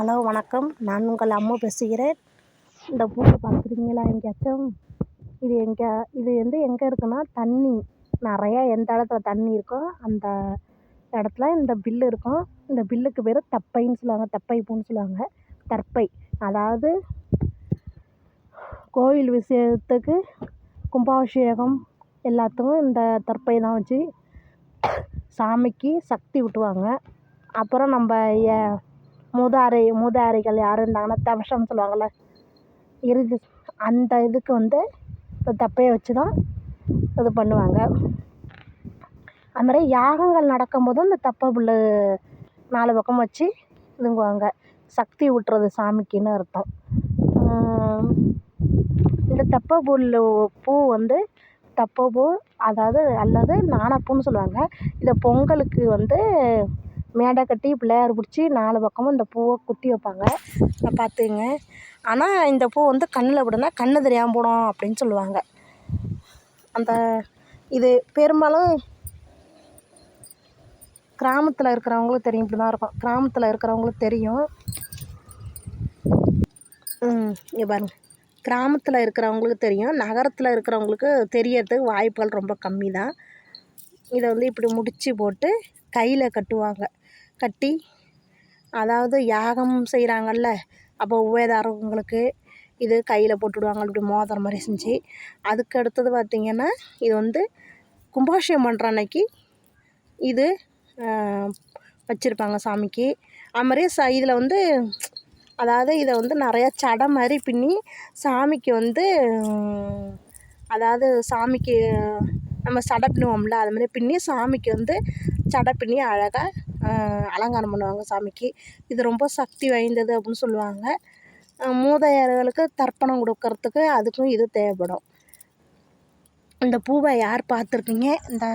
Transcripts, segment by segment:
Hello வணக்கம். நான் உங்கள் அம்மா பேசுகிறேன். இந்த பூவை பார்க்குறீங்களா எங்கேயாச்சும்? இது எங்கே இது வந்து எங்கே இருக்குன்னா தண்ணி. நிறையா எந்த இடத்துல தண்ணி இருக்கோ அந்த இடத்துல இந்த பில்லு இருக்கும். இந்த பில்லுக்கு பேர் தப்பைன்னு சொல்லுவாங்க. தப்பை பூன்னு சொல்லுவாங்க. தற்பை. அதாவது கோயில் விஷயத்துக்கு கும்பாபிஷேகம் எல்லாத்துக்கும் இந்த தற்பை தான் வச்சு சாமிக்கு சக்தி விட்டுவாங்க அப்புறம் நம்ம மூதாரை மூதாதை மூதாதைகள் யார் இருந்தாங்கன்னா தவசம் சொல்லுவாங்கள்ல இறுதி அந்த இதுக்கு வந்து இப்போ தப்பையை வச்சு தான் இது பண்ணுவாங்க. அது மாதிரி யாகங்கள் நடக்கும்போதும் இந்த தப்பை புல் நாலு பக்கம் வச்சு இதுங்குவாங்க. சக்தி ஊட்டுறது சாமிக்குன்னு அர்த்தம். இந்த தப்பை புல் பூ வந்து தப்பை பூ அதாவது அல்லது நாணப்பூன்னு சொல்லுவாங்க. இதை பொங்கலுக்கு வந்து மேடை கட்டி பிள்ளையார் பிடிச்சி நாலு பக்கமும் இந்த பூவை குத்தி வைப்பாங்க. பார்த்துங்க ஆனால் இந்த பூ வந்து கண்ணில் விடுனா கண்ணு தெரியாமல் போடும் அப்படின்னு சொல்லுவாங்க. அந்த இது பெரும்பாலும் கிராமத்தில் இருக்கிறவங்களுக்கு தெரியும். இப்படி தான் இருக்கும். கிராமத்தில் இருக்கிறவங்களுக்கு தெரியும். இங்கே பாருங்கள் கிராமத்தில் இருக்கிறவங்களுக்கு தெரியும். நகரத்தில் இருக்கிறவங்களுக்கு தெரியறதுக்கு வாய்ப்புகள் ரொம்ப கம்மி தான் இதை வந்து இப்படி முடித்து போட்டு கையில் கட்டுவாங்க. கட்டி அதாவது யாகம் செய்கிறாங்கல்ல அப்போ உபயதாரங்களுக்கு இது கையில் போட்டுவிடுவாங்க இப்படி மோதிரம் மாதிரி செஞ்சு. அதுக்கு அடுத்தது பார்த்திங்கன்னா இது வந்து கும்பாபிஷேகம் பண்ணுற அன்னைக்கு இது வச்சுருப்பாங்க சாமிக்கு. அது மாதிரியே ச இதில் வந்து அதாவது இதை வந்து நிறையா சடை மாதிரி பின்னி சாமிக்கு வந்து அதாவது சாமிக்கு நம்ம சடை பின்னுவோம்ல அது மாதிரி பின்னி சாமிக்கு வந்து சடை பின்னி அழகாக அலங்காரம் பண்ணுவாங்க சாமிக்கு. இது ரொம்ப சக்தி வாய்ந்தது அப்படின்னு சொல்லுவாங்க. மூதாதையர்களுக்கு தர்ப்பணம் கொடுக்கறதுக்கு அதுக்கும் இது தேவைப்படும். இந்த பூவை யார் பார்த்துருக்கீங்க? இந்த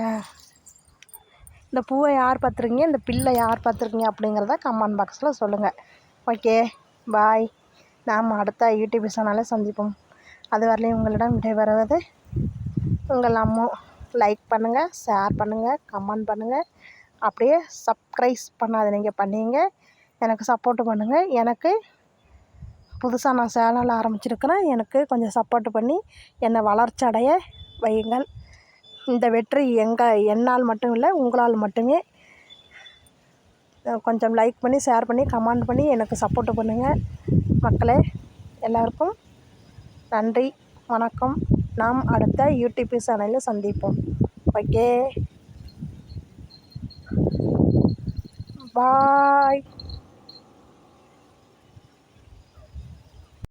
இந்த பூவை யார் பார்த்துருக்கீங்க? இந்த பில்லை யார் பார்த்துருக்கீங்க அப்படிங்கிறத கமெண்ட் பாக்ஸில் சொல்லுங்கள் ஓகே பாய் நாம் அடுத்த யூடியூப் சேனலில் சந்திப்போம். அது வரலையும் உங்களிடம் விடைபெறுவது உங்கள் அம்மா. லைக் பண்ணுங்கள் ஷேர் பண்ணுங்கள் கமெண்ட் பண்ணுங்கள் அப்படியே சப்ஸ்கிரைஸ் பண்ணாத நீங்கள் பண்ணிங்க. எனக்கு சப்போர்ட்டு பண்ணுங்கள் எனக்கு புதுசாக நான் சேனல் ஆரம்பிச்சிருக்கிறேன். எனக்கு கொஞ்சம் சப்போர்ட் பண்ணி என்னை வளர்ச்சி அடைய வையுங்கள். இந்த வெற்றி எங்கள் என்னால் மட்டும் இல்லை உங்களால் மட்டுமே. கொஞ்சம் லைக் பண்ணி ஷேர் பண்ணி கமெண்ட் பண்ணி எனக்கு சப்போர்ட் பண்ணுங்கள் மக்களே எல்லாருக்கும் நன்றி வணக்கம். நாம் அடுத்த யூடியூப் சேனலில் சந்திப்போம். Okay bye